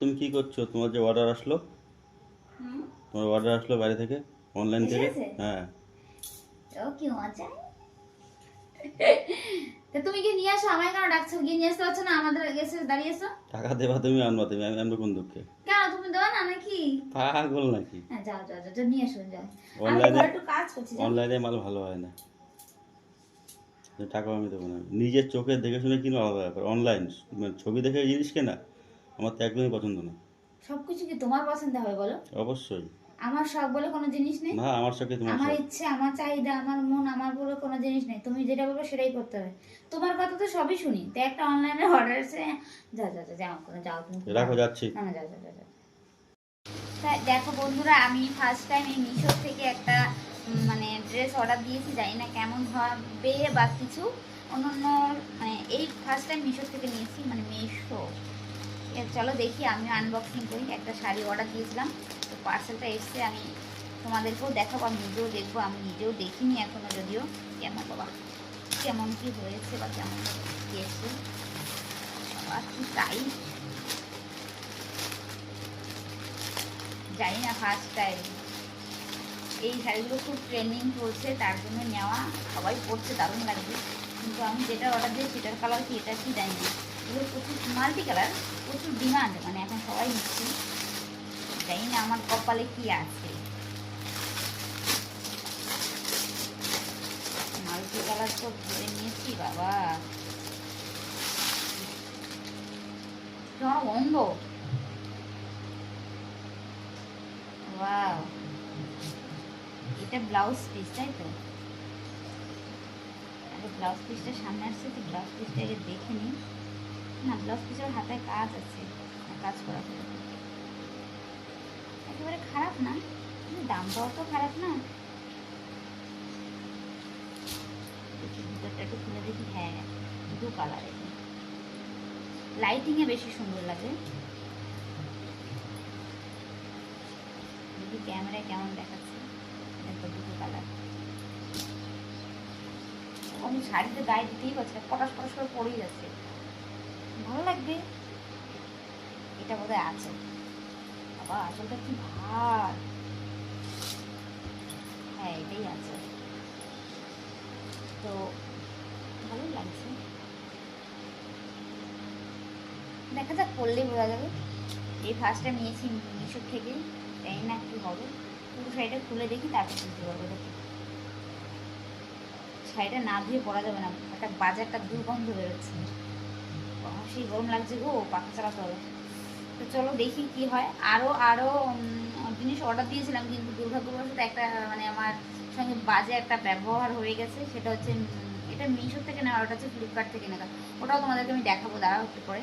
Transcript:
তুমি কি করছ? তোমার যে অর্ডার আসলো? তোমার অর্ডার আসলো বাইরে থেকে? অনলাইন থেকে? হ্যাঁ। কি মজা? তা তুমি কি নিয়ে আসো? আমায় কেন ডাকছো? গিয়ে নিয়ে আসতে পারছ না? আমাদের এসে দাঁড়িয়েছো টাকা দেবা তুমি আনবা তুমি। আমি আনব কোন দুঃখে? কেন? তুমি দেওয়া না নাকি? পাগল নাকি? হ্যাঁ যাও যাও যাও নিয়ে এসো যাও। আমি একটু কাজ করছি অনলাইনে মাল ভালো হয় না। টাকা আমি দেবো না। নিজের চোখে দেখে শুনে কিনো আলাদা ব্যাপার? অনলাইন মানে ছবি দেখে জিনিস কেনা? আমার তো একদমই পছন্দ না। সবকিছু কি তোমার পছন্দ হবে বলো? অবশ্যই। আমার শখ বলে কোনো জিনিস নেই? না আমার চোখে তোমার আমার ইচ্ছে আমার চাহিদা আমার মন আমার বলে কোনো জিনিস নেই। তুমি যেটা বলব সেটাই করতে হবে। তোমার কথা তো সবই শুনি। তো একটা অনলাইনে অর্ডার এসে যাও যাও যাও যাও কোনো যাও তুমি রাখো যাচ্ছি। না না যাও যাও যাও, যাও। দেখো বন্ধুরা আমি ফার্স্ট টাইম এই মিশো থেকে একটা মানে ড্রেস অর্ডার দিয়েছি। জানি না কেমন হবে বা কিছু। অন্য অন্য মানে এই ফার্স্ট টাইম মিশো থেকে নিয়েছি মানে মিশো। চলো দেখি, আমি আনবক্সিং করি, একটা শাড়ি অর্ডার দিয়েছিলাম। তো পার্সেলটা এসছে, আমি তোমাদেরকেও দেখাবো, আমি নিজেও দেখব, আমি নিজেও দেখিনি এখনও যদিও। কেমন, বাবা? কেমন কি হয়েছে বা কেমন কি এসছে? কি টাইট জানি না ফার্স্ট টাইম এই শাড়িগুলো খুব ট্রেন্ডিং চলছে, তার জন্য নেওয়া সবাই পরছে, দারুণ লাগবে। কিন্তু আমি যেটা অর্ডার দিই সেটার কালার কি, এটা কি জানি এগুলো প্রচুর মাল্টি কালার প্রচুর ডিমান্ড মানে এখন সবাই নিচ্ছে। জানি না আমার কপালে কি আছে। মাল্টি কালার তো ধরে নিয়েছি, বাবা। তোমার গন্ধ এটা ব্লাউজ পিস তাই তো? আগে ব্লাউজ পিসটা সামনে আসছে, তো ব্লাউজ পিসটা আগে দেখে নিই না ব্লাউজ পিসের হাতে কাজ আছে, কাজ করা একেবারে খারাপ না, কিন্তু দামটাও তো খারাপ না। ভিতরটা একটু খুলে দেখি হ্যাঁ দু কালার লাইটিংয়ে বেশি সুন্দর লাগে। দেখি ক্যামেরায় কেমন দেখাচ্ছে। দেখো দুটো কালার আমি শাড়িতে গায়ে দিতেই পারছি না পটাশ করে পড়েই যাচ্ছে। লাগবে এটা বোধহয় আছে। বাবা, আচলটা কি ভার? হ্যাঁ এটাই আছে। তো ভালো লাগছে। দেখা যাক, পড়লেই বোঝা যাবে। এই ফার্স্ট টাইম নিয়েছি মিশো থেকে। জানি না কি হবে। পুরো শাড়িটা খুলে দেখি, তারপর বুঝতে পারব দেখি শাড়িটা না ধুয়ে পরা যাবে না। একটা বাজারটা দুর্গন্ধ বেরোচ্ছে। সেই গরম লাগছে গো, পাখা চালাতে হবে তো চলো দেখি কি হয়। আরও আরও জিনিস অর্ডার দিয়েছিলাম, কিন্তু দুর্ভাগ্যবশত একটা মানে আমার সঙ্গে বাজে একটা ব্যবহার হয়ে গেছে। সেটা হচ্ছে এটা মিশো থেকে নেওয়া ওটা হচ্ছে ফ্লিপকার্ট থেকে নেওয়া। ওটাও তোমাদেরকে আমি দেখাবো, দাঁড়াও একটু পরে।